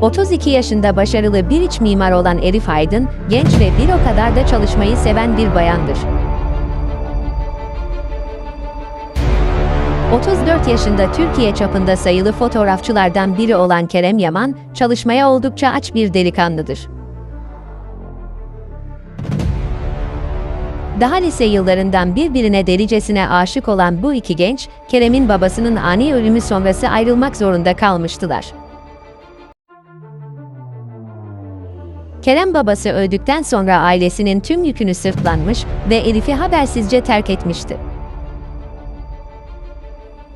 32 yaşında başarılı bir iç mimar olan Elif Aydın, genç ve bir o kadar da çalışmayı seven bir bayandır. 34 yaşında Türkiye çapında sayılı fotoğrafçılardan biri olan Kerem Yaman, çalışmaya oldukça aç bir delikanlıdır. Daha lise yıllarından birbirine delicesine aşık olan bu iki genç, Kerem'in babasının ani ölümü sonrası ayrılmak zorunda kalmıştılar. Kerem babası öldükten sonra ailesinin tüm yükünü sırtlanmış ve Elif'i habersizce terk etmişti.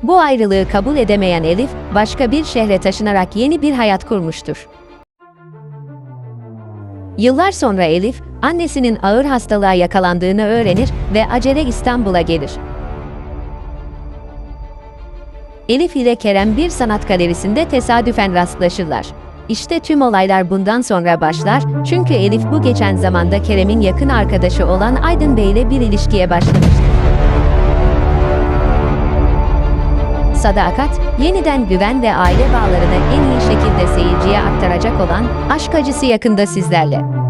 Bu ayrılığı kabul edemeyen Elif, başka bir şehre taşınarak yeni bir hayat kurmuştur. Yıllar sonra Elif, annesinin ağır hastalığa yakalandığını öğrenir ve acele İstanbul'a gelir. Elif ile Kerem bir sanat galerisinde tesadüfen rastlaşırlar. İşte tüm olaylar bundan sonra başlar çünkü Elif bu geçen zamanda Kerem'in yakın arkadaşı olan Aydın Bey ile bir ilişkiye başlamıştır. Sadakat, yeniden güven ve aile bağlarını en iyi şekilde seyirciye aktaracak olan Aşk Acısı yakında sizlerle.